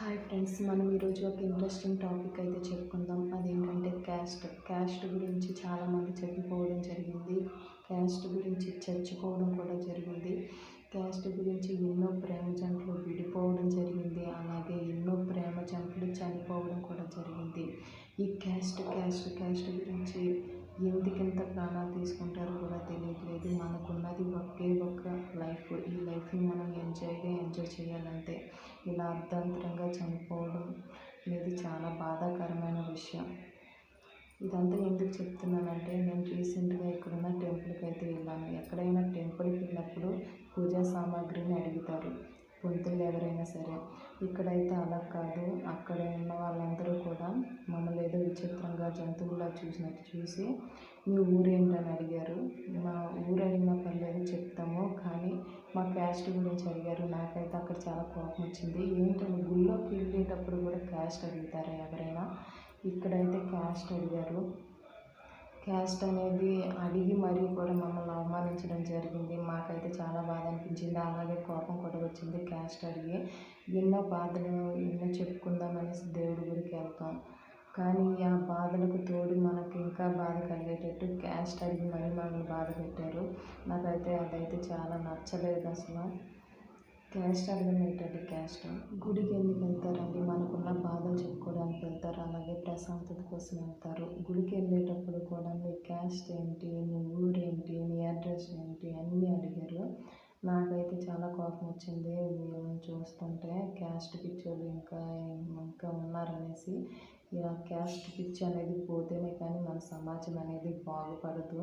Hi friends మనం ఈరోజు ఒక ఇంట్రెస్టింగ్ టాపిక్ అయితే చెప్పుకుందాం. అదేంటంటే క్యాస్ట్ క్యాస్ట్ గురించి చాలామంది చెప్పిపోవడం జరిగింది. క్యాస్ట్ గురించి చచ్చిపోవడం కూడా జరిగింది. క్యాస్ట్ గురించి ఎన్నో ప్రేమ జంటలు విడిపోవడం జరిగింది. అలాగే ఎన్నో ప్రేమ జంటలు చనిపోవడం కూడా జరిగింది. ఈ క్యాస్ట్ క్యాస్ట్ క్యాస్ట్ గురించి ఎందుకింత ప్రాణాలు తీసుకుంటారో కూడా తెలియట్లేదు. మనకున్నది ఒకే ఒక్క లైఫ్. ఈ లైఫ్ని మనం ఎంజాయ్గా ఎంజాయ్ చేయాలంటే ఇలా అర్ధాంతరంగా చనిపోవడం అనేది చాలా బాధాకరమైన విషయం. ఇదంతా ఎందుకు చెప్తున్నానంటే నేను రీసెంట్గా ఇక్కడున్న టెంపుల్కి అయితే వెళ్ళాను. ఎక్కడైనా టెంపుల్కి వెళ్ళినప్పుడు పూజా సామాగ్రిని అడుగుతారు. పంతులు ఎవరైనా సరే. ఇక్కడైతే అలా కాదు. అక్కడ ఉన్న వాళ్ళందరూ కూడా మమ్మల్ని ఏదో విచిత్రంగా జంతువులా చూసినట్టు చూసి మీ ఊరేంటని అడిగారు. మా ఊరు అడిగిన పర్లేదు చెప్తాము కానీ మా క్యాస్ట్ గురించి అడిగారు. నాకైతే అక్కడ చాలా కోపం వచ్చింది. ఏంటంటే గుళ్ళోకి వెళ్ళేటప్పుడు కూడా క్యాస్ట్ అడుగుతారా ఎవరైనా? ఇక్కడైతే క్యాస్ట్ అడిగారు. క్యాస్ట్ అనేది అడిగి మరీ కూడా మమ్మల్ని అవమానించడం జరిగింది. మాకైతే చాలా బాధ అనిపించింది. అలాగే కోపం కూడా వచ్చింది క్యాస్ట్ అడిగి. ఎన్నో బాధలు ఎన్నో చెప్పుకుందాం అనేసి దేవుడి గుడికి వెళ్తాం. కానీ ఆ బాధలకు తోడు మనకి ఇంకా బాధ కలిగేటట్టు క్యాస్ట్ అడిగి మరీ మనల్ని బాధ పెట్టారు. నాకైతే అదైతే చాలా నచ్చలేదు అసలు. క్యాస్ట్ అడగడం ఏంటంటే క్యాస్ట్. గుడికి ఎందుకు వెళ్తారండి? మనకున్న బాధలు చెప్పుకోవడానికి వెళ్తారు? అలాగే ప్రశాంతత కోసం వెళ్తారు. గుడికి వెళ్ళేటప్పుడు కూడా మీ క్యాస్ట్ ఏంటి మీ ఊరేంటి మీ అడ్రస్ ఏంటి అన్నీ అడిగారు. నాకైతే చాలా కోపం వచ్చింది. వీళ్ళని చూస్తుంటే క్యాస్ట్ పిచ్చోళ్ళు ఇంకా ఇంకా ఉన్నారనేసి ఇలా క్యాస్ట్ పిచ్చి అనేది పోతేనే కానీ మన సమాజం అనేది బాగుపడదు.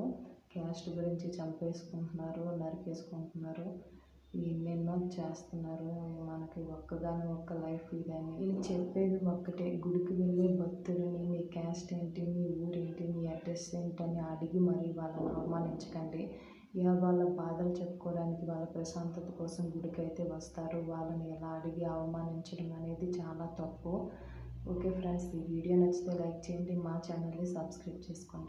క్యాస్ట్ గురించి చంపేసుకుంటున్నారు నరికేసుకుంటున్నారు. ఎన్నెన్నో చేస్తున్నారు. మనకి ఒక్కగాని ఒక్క లైఫ్ ఇదని. నేను చెప్పేది ఒక్కటే. గుడికి వెళ్ళే భక్తులని మీ క్యాస్ట్ ఏంటి మీ ఊరేంటి మీ అడ్రస్ ఏంటని అడిగి మరీ వాళ్ళని అవమానించకండి. ఇక వాళ్ళ బాధలు చెప్పుకోవడానికి వాళ్ళ ప్రశాంతత కోసం గుడికి అయితే వస్తారు. వాళ్ళని ఎలా అడిగి అవమానించడం అనేది చాలా తప్పు. ఓకే ఫ్రెండ్స్ ఈ వీడియో నచ్చితే లైక్ చేయండి. మా ఛానల్ని సబ్స్క్రైబ్ చేసుకోండి.